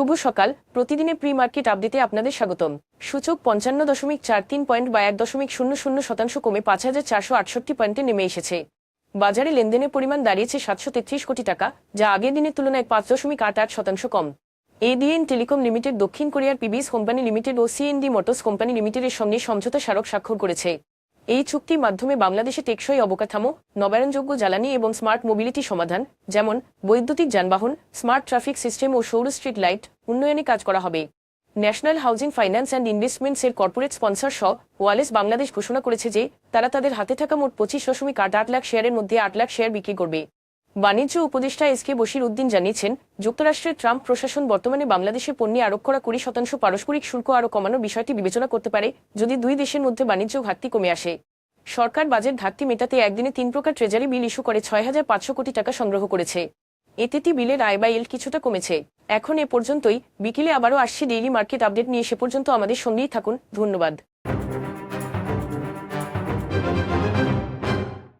শুভ সকাল। প্রতিদিনে pre market আপডেটে আপনাদের স্বাগতম। সূচক পঞ্চান্ন দশমিক চার তিন পয়েন্ট বা এক দশমিক শূন্য শূন্য শতাংশ কমে পাঁচ হাজার চারশো আটষট্টি পয়েন্টে নেমে এসেছে। বাজারে লেনদেনের পরিমাণ দাঁড়িয়েছে সাতশো তেত্রিশ কোটি টাকা, যা আগের দিনের তুলনায় পাঁচ দশমিক আট আট শতাংশ কম। এডিএন টেলিকম লিমিটেড দক্ষিণ কোরিয়ার পিবিএস কোম্পানি লিমিটেড ও সিএনডি মোটরস কোম্পানি লিমিটেডের সঙ্গে সমঝোতা স্মারক স্বাক্ষর করেছে। এই চুক্তির মাধ্যমে বাংলাদেশে টেকসই অবকাঠামো, নবায়নযোগ্য জ্বালানি এবং স্মার্ট মোবিলিটি সমাধান, যেমন বৈদ্যুতিক যানবাহন, স্মার্ট ট্রাফিক সিস্টেম ও সৌর স্ট্রিট লাইট উন্নয়নে কাজ করা হবে। National housing finance and investments এর কর্পোরেট স্পন্সর সহ ওয়ালেস বাংলাদেশ ঘোষণা করেছে যে, তারা তাদের হাতে থাকা মোট পঁচিশ দশমিক আট আট লাখ শেয়ারের মধ্যে আট লাখ শেয়ার বিক্রি করবে। বাণিজ্য উপদেষ্টা এস কে বশির উদ্দিন জানিয়েছেন, যুক্তরাষ্ট্রের ট্রাম্প প্রশাসন বর্তমানে বাংলাদেশে পণ্যে আরোপ করা কুড়ি শতাংশ পারস্পরিক শুল্ক আরও কমানোর বিষয়টি বিবেচনা করতে পারে যদি দুই দেশের মধ্যে বাণিজ্য ঘাটতি কমে আসে। সরকার বাজেট ঘাটতি মেটাতে একদিনে তিন প্রকার ট্রেজারি বিল ইস্যু করে ছয় হাজার পাঁচশো কোটি টাকা সংগ্রহ করেছে। এতেটি বিলের আয় বা কিছুটা কমেছে। এখন এ পর্যন্তই। বিকেলে আবারও আসছে ডেইলি মার্কেট আপডেট নিয়ে সে পর্যন্ত আমাদের সঙ্গেই থাকুন। ধন্যবাদ।